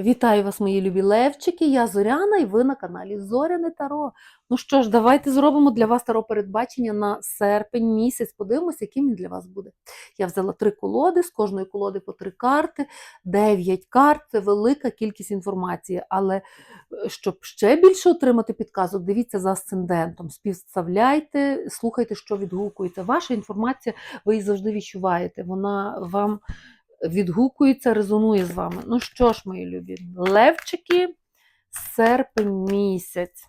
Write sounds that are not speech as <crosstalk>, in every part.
Вітаю вас, мої любі левчики. Я Зоряна, і ви на каналі Зоряне Таро. Ну що ж, давайте зробимо для вас таро передбачення на серпень місяць. Подивимося, яким він для вас буде. Я взяла три колоди, з кожної колоди по три карти, дев'ять карт це велика кількість інформації. Але е, щоб ще більше отримати підказок, дивіться за асцендентом, співставляйте, слухайте, що відгукується. Ваша інформація, ви її завжди відчуваєте. Вона вам відгукується, резонує з вами. Ну що ж, мої любі, левчики, серпень місяць.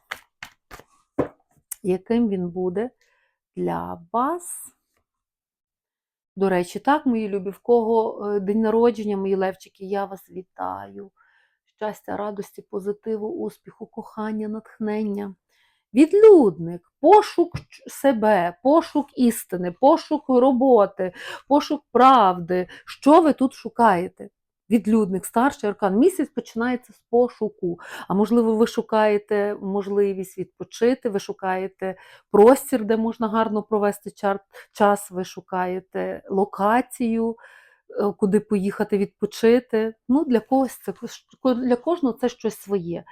Яким він буде для вас? До речі, так, мої любі, в кого е, день народження, мої левчики, я вас вітаю. Щастя, радості, позитиву, успіху, кохання, натхнення. Відлюдник, пошук себе, пошук істини, пошук роботи, пошук правди. Що ви тут шукаєте? Відлюдник, старший аркан. Місяць починається з пошуку. А можливо, ви шукаєте можливість відпочити, ви шукаєте простір, де можна гарно провести час, ви шукаєте локацію, е, куди поїхати відпочити. Ну, для когось це для кожного це щось своє.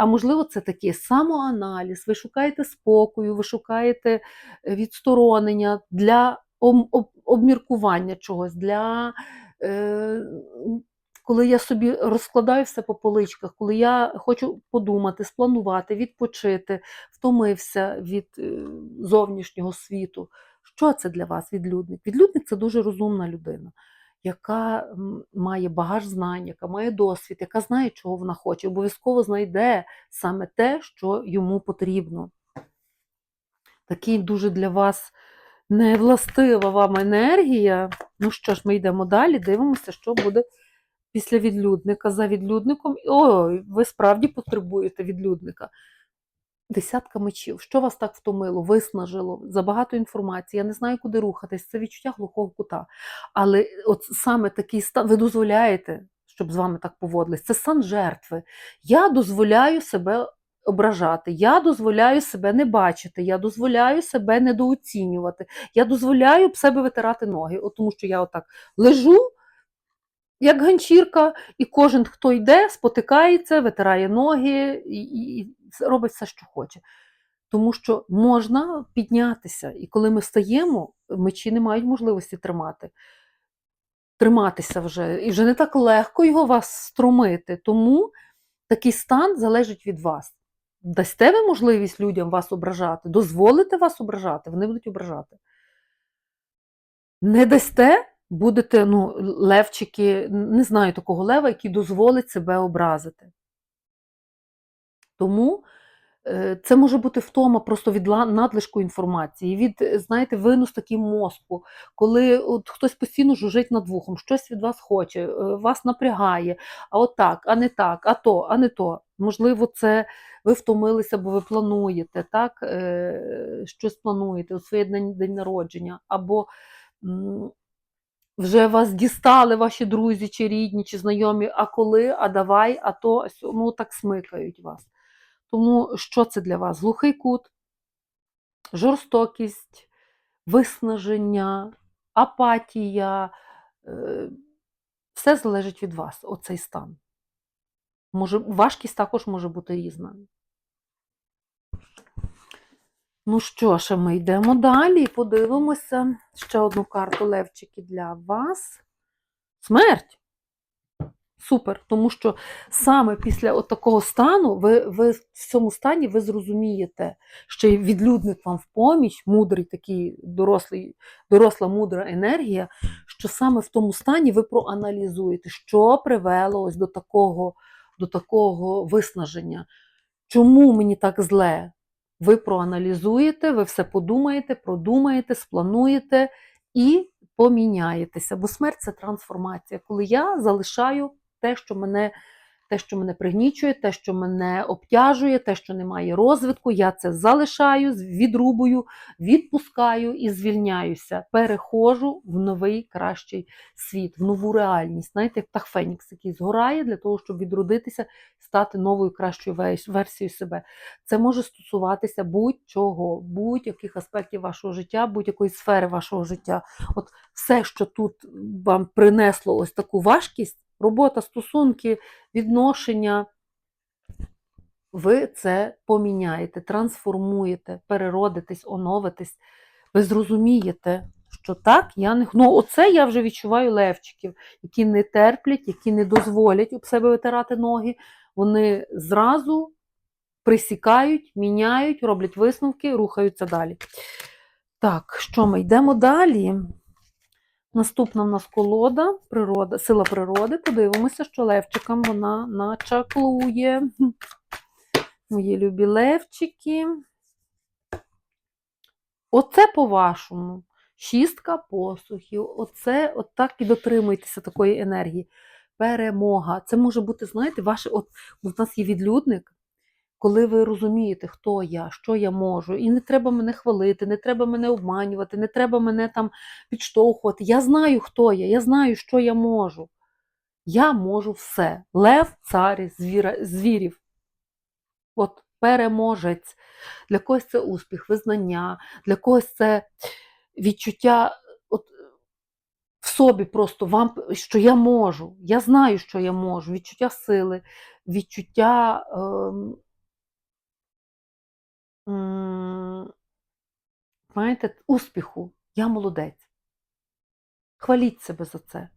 А можливо, це такий самоаналіз, ви шукаєте спокою, ви шукаєте е, відсторонення для обміркування чогось, для е, коли я собі розкладаю все по поличках, коли я хочу подумати, спланувати, відпочити, втомився від е, зовнішнього світу. Що це для вас відлюдник? Відлюдник це дуже розумна людина, яка має багаж знань, яка має досвід, яка знає, чого вона хоче, обов'язково знайде саме те, що йому потрібно. Такий дуже для вас невластива вам енергія. Ну що ж, ми йдемо далі, дивимося, що буде після відлюдника за відлюдником. Ой, ви справді потребуєте відлюдника. Десятка мечів. Що вас так втомило, виснажило, забагато інформації, я не знаю, куди рухатись, це відчуття глухого кута. Але от саме такий стан, ви дозволяєте, щоб з вами так поводились, це стан жертви. Я дозволяю себе ображати, я дозволяю себе не бачити, я дозволяю себе недооцінювати, я дозволяю себе витирати ноги, от тому що я отак лежу, як ганчірка, і кожен, хто йде, спотикається, витирає ноги і, і, робить все, що хоче. Тому що можна піднятися, і коли ми встаємо, мечі не мають можливості тримати. Триматися вже, і вже не так легко його вас струмити. Тому такий стан залежить від вас. Дасте ви можливість людям вас ображати, дозволите вас ображати, вони будуть ображати. Не дасте, будете, ну, левчики, не знаю такого лева, який дозволить себе образити. Тому е, це може бути втома просто від надлишку інформації, від, знаєте, винос такий мозку, коли от хтось постійно жужить над вухом, щось від вас хоче, е, вас напрягає, а от так, а не так, а то, а не то. Можливо, це ви втомилися, бо ви плануєте, так, е, щось плануєте у своє день, народження, або вже вас дістали ваші друзі, чи рідні, чи знайомі, а коли, а давай, а то, ну так смикають вас. Тому що це для вас? Глухий кут, жорстокість, виснаження, апатія. е, Все залежить від вас, оцей стан. Може, важкість також може бути різна. Ну що ж, ми йдемо далі і подивимося ще одну карту Левчики для вас. Смерть. Супер, тому що саме після такого стану ви, ви в цьому стані ви зрозумієте, що відлюдник вам в поміч, мудрий такий дорослий, доросла мудра енергія, що саме в тому стані ви проаналізуєте, що привело ось до такого, до такого виснаження. Чому мені так зле? Ви проаналізуєте, ви все подумаєте, продумаєте, сплануєте і поміняєтеся. Бо смерть це трансформація, коли я залишаю те, що мене, те, що мене пригнічує, те, що мене обтяжує, те, що не має розвитку, я це залишаю, відрубую, відпускаю і звільняюся. Переходжу в новий кращий світ, в нову реальність. Знаєте, як птах Фенікс, який згорає для того, щоб відродитися, стати новою кращою версією себе. Це може стосуватися будь-чого, будь-яких аспектів вашого життя, будь-якої сфери вашого життя. От все, що тут вам принесло ось таку важкість, робота, стосунки, відношення. Ви це поміняєте, трансформуєте, переродитесь, оновитесь. Ви зрозумієте, що так, я не. Ну, оце я вже відчуваю левчиків, які не терплять, які не дозволять об себе витирати ноги. Вони зразу присікають, міняють, роблять висновки, рухаються далі. Так, що ми йдемо далі? Наступна в нас колода, природа, сила природи. Подивимося, що левчикам вона начаклує. <laughs> Мої любі левчики. Оце по-вашому. Шістка посухів. Оце, от так і дотримуйтеся такої енергії. Перемога. Це може бути, знаєте, ваше, от у нас є відлюдник, коли ви розумієте, хто я, що я можу, і не треба мене хвалити, не треба мене обманювати, не треба мене там підштовхувати. Я знаю, хто я, я знаю, що я можу. Я можу все. Лев, цар звіра, звірів. От переможець. Для когось це успіх, визнання, для когось це відчуття от, в собі просто вам, що я можу. Я знаю, що я можу. Відчуття сили, відчуття. м, знаєте, успіху. Я молодець. Хваліть себе за це.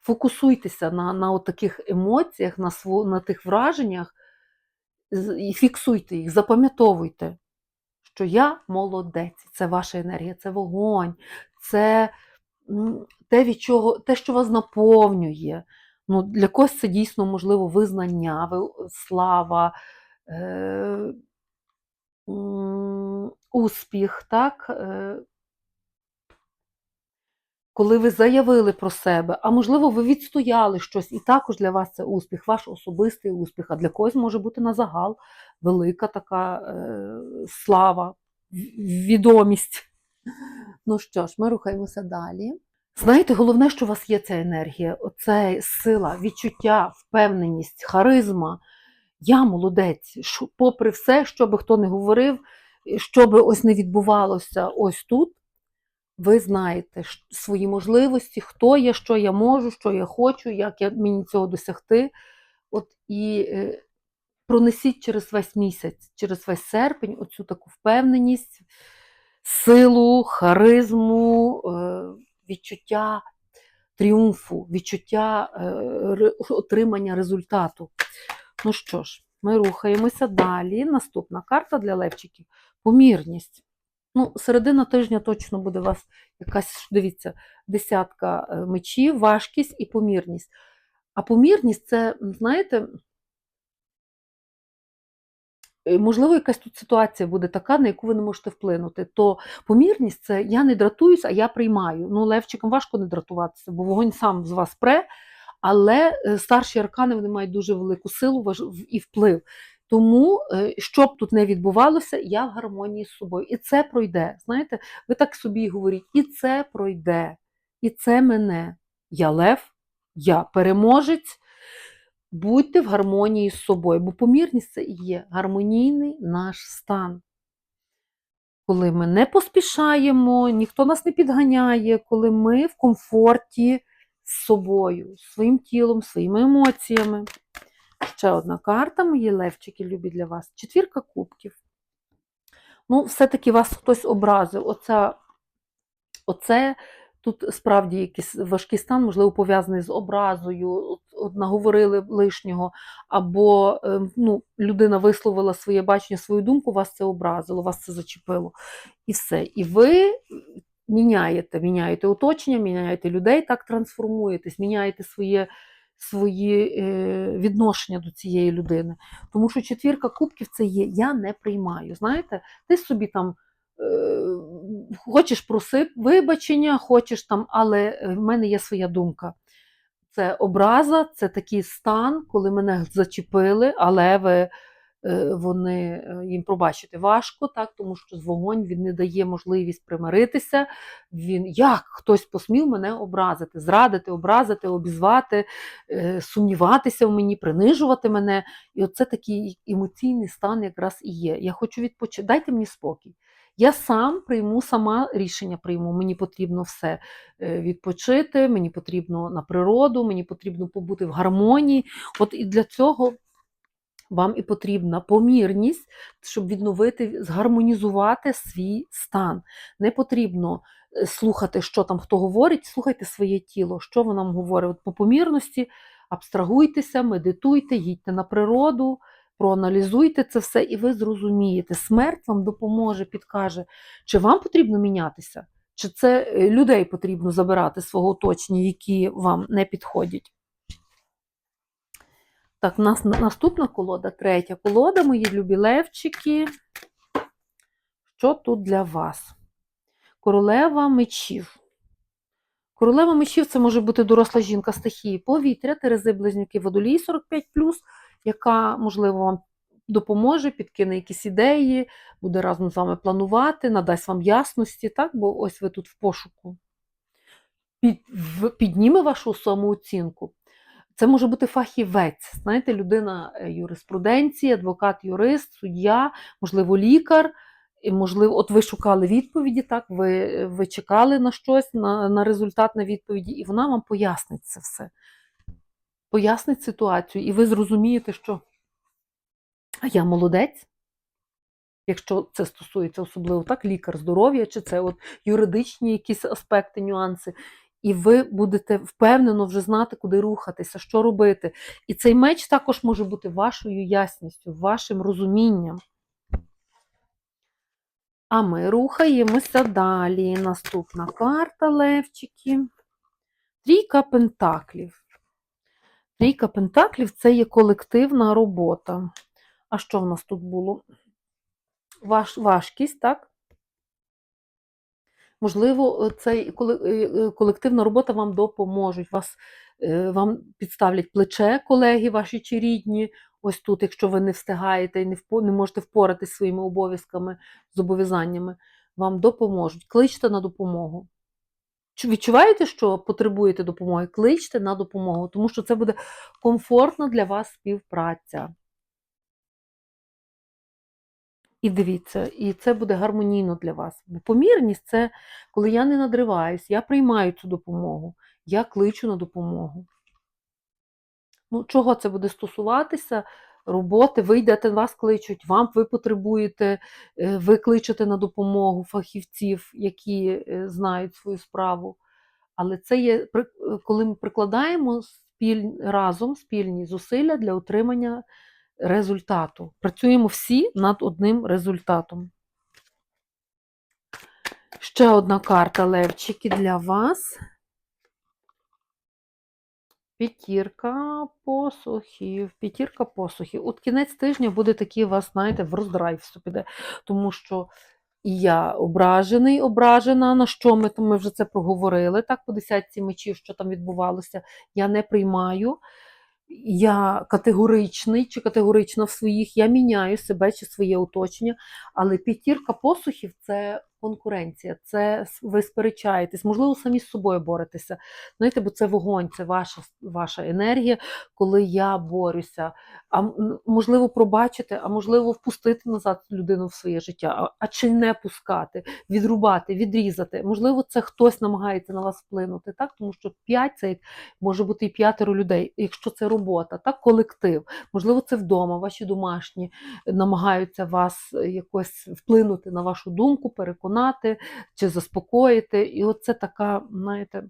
Фокусуйтеся на, на таких емоціях, на, сво, на тих враженнях і фіксуйте їх, запам'ятовуйте, що я молодець, це ваша енергія, це вогонь, це те, від чого, те, що вас наповнює. Ну, для когось це дійсно можливо визнання, слава, е, успіх, так? Е, коли ви заявили про себе, а можливо, ви відстояли щось, і також для вас це успіх, ваш особистий успіх, а для когось може бути на загал велика така е, слава, відомість. Ну що ж, ми рухаємося далі. Знаєте, головне, що у вас є ця енергія, оце сила, відчуття, впевненість, харизма. Я молодець, що, попри все, що би хто не говорив, що би ось не відбувалося ось тут, ви знаєте свої можливості, хто я, що я можу, що я хочу, як я, мені цього досягти. От і е, пронесіть через весь місяць, через весь серпень оцю таку впевненість, силу, харизму, е, відчуття тріумфу, відчуття е, отримання результату. Ну що ж, ми рухаємося далі. Наступна карта для левчиків помірність. Ну, середина тижня точно буде у вас якась, дивіться, десятка е, мечів, важкість і помірність. А помірність це, знаєте, е, можливо, якась тут ситуація буде така, на яку ви не можете вплинути. То помірність це я не дратуюсь, а я приймаю. Ну, левчикам важко не дратуватися, бо вогонь сам з вас пре, але е, старші аркани вони мають дуже велику силу і вплив. Тому, е, що б тут не відбувалося, я в гармонії з собою. І це пройде. Знаєте, ви так собі і говоріть, і це пройде, і це мене. Я лев, я переможець. Будьте в гармонії з собою, бо помірність це і є гармонійний наш стан. Коли ми не поспішаємо, ніхто нас не підганяє, коли ми в комфорті з собою, своїм тілом, своїми емоціями. Ще одна карта, мої левчики, любі для вас. Четвірка кубків. Ну, все-таки вас хтось образив. Оце, оце тут справді якийсь важкий стан, можливо, пов'язаний з образою, от, наговорили лишнього, або е, ну, людина висловила своє бачення, свою думку, вас це образило, вас це зачепило. І все. І ви міняєте, міняєте оточення, міняєте людей, так трансформуєтесь, міняєте своє, свої е, відношення до цієї людини. Тому що четвірка кубків це є я не приймаю. Знаєте, ти собі там. е, Хочеш проси вибачення, хочеш там, але е, в мене є своя думка. Це образа, це такий стан, коли мене зачепили, але ви, вони е, їм пробачити важко, так, тому що вогонь він не дає можливість примиритися. Він як хтось посмів мене образити, зрадити, образити, обізвати, е, сумніватися в мені, принижувати мене. І оце такий емоційний стан якраз і є. Я хочу відпочити. Дайте мені спокій. Я сам прийму сама рішення прийму. Мені потрібно все е, відпочити, мені потрібно на природу, мені потрібно побути в гармонії. От і для цього вам і потрібна помірність, щоб відновити, згармонізувати свій стан. Не потрібно е, слухати, що там хто говорить, слухайте своє тіло, що воно вам говорить. От по помірності абстрагуйтеся, медитуйте, їдьте на природу, проаналізуйте це все, і ви зрозумієте. Смерть вам допоможе, підкаже, чи вам потрібно мінятися, чи це е, людей потрібно забирати свого оточення, які вам не підходять. Так, нас наступна колода, третя колода, мої любі левчики. Що тут для вас? Королева мечів. Королева мечів це може бути доросла жінка стихії повітря, Терези близнюки водолій 45, яка, можливо, вам допоможе, підкине якісь ідеї, буде разом з вами планувати, надасть вам ясності, так? бо ось ви тут в пошуку. Підніме вашу самооцінку. Це може бути фахівець, знаєте, людина е, юриспруденції, адвокат, юрист, суддя, можливо, лікар. І, можливо, от ви шукали відповіді, так, ви, ви чекали на щось, на, на результат на відповіді, і вона вам пояснить це все. Пояснить ситуацію, і ви зрозумієте, що а я молодець, якщо це стосується особливо так, лікар здоров'я, чи це от юридичні якісь аспекти, нюанси. І ви будете впевнено вже знати, куди рухатися, що робити. І цей меч також може бути вашою ясністю, вашим розумінням. А ми рухаємося далі. Наступна карта Левчики. Трійка пентаклів. Трійка пентаклів це є колективна робота. А що в нас тут було? Важ, важкість, так? Можливо, цей коле- е, е, колективна робота вам допоможуть. Вас, е, вам підставлять плече колеги ваші чи рідні. Ось тут, якщо ви не встигаєте і не, не можете впоратись своїми обов'язками, зобов'язаннями, вам допоможуть. Кличте на допомогу. Відчуваєте, що потребуєте допомоги? Кличте на допомогу, тому що це буде комфортна для вас співпраця. І дивіться, і це буде гармонійно для вас. Бо помірність це коли я не надриваюсь, я приймаю цю допомогу, я кличу на допомогу. Ну, чого це буде стосуватися? Роботи, ви йдете, вас кличуть, вам ви потребуєте, е, ви кличете на допомогу фахівців, які е, знають свою справу. Але це є е, коли ми прикладаємо спіль, разом спільні зусилля для отримання результату. Працюємо всі над одним результатом. Ще одна карта Левчики для вас. П'ятірка посухів. П'ятірка посухів. От кінець тижня буде такий вас, знаєте, в роздрайв піде. Тому що і я ображений, ображена, на що ми, то ми вже це проговорили, так, по десятці мечів, що там відбувалося, я не приймаю. Я категоричний чи категорична в своїх, я міняю себе чи своє оточення, але п'ятірка посухів це конкуренція, це ви сперечаєтесь, можливо, самі з собою боретеся. Знаєте, бо це вогонь, це ваша, ваша енергія, коли я борюся. А можливо, пробачити, а можливо, впустити назад людину в своє життя, а, а чи не пускати, відрубати, відрізати. Можливо, це хтось намагається на вас вплинути, так? Тому що п'ять це може бути і п'ятеро людей, якщо це робота, так, колектив. Можливо, це вдома, ваші домашні намагаються вас е, якось вплинути на вашу думку, переконати чи заспокоїти. І оце така, знаєте,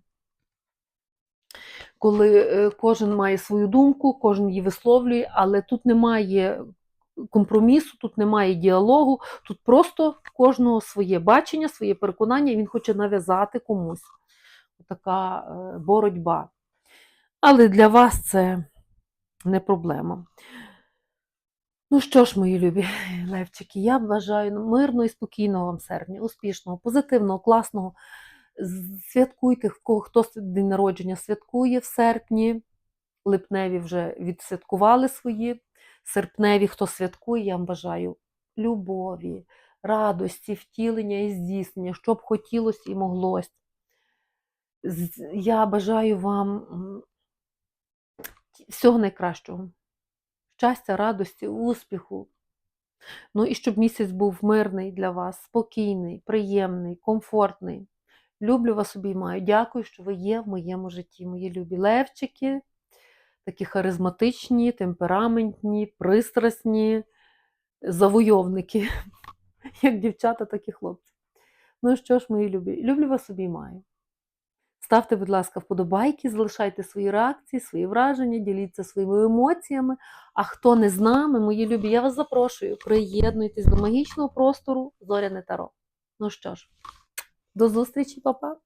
коли е, кожен має свою думку, кожен її висловлює, але тут немає компромісу, тут немає діалогу, тут просто кожного своє бачення, своє переконання, він хоче нав'язати комусь. Така е, боротьба. Але для вас це не проблема. Ну що ж, мої любі <laughs> левчики, я бажаю мирного і спокійного вам серпня, успішного, позитивного, класного. Святкуйте, хто день народження святкує в серпні. Липневі вже відсвяткували свої. Серпневі, хто святкує, я вам бажаю любові, радості, втілення і здійснення, щоб хотілося і моглось. Я бажаю вам всього найкращого. Щастя, радості, успіху, Ну і щоб місяць був мирний для вас, спокійний, приємний, комфортний. Люблю вас обіймаю. Дякую, що ви є в моєму житті. Мої любі левчики, такі харизматичні, темпераментні, пристрасні, завойовники, <laughs> як дівчата, так і хлопці. Ну що ж, мої любі, люблю вас обіймаю. Ставте, будь ласка, вподобайки, залишайте свої реакції, свої враження, діліться своїми емоціями. А хто не з нами, мої любі, я вас запрошую, приєднуйтесь до магічного простору Зоряне Таро. Ну що ж, до зустрічі, папа!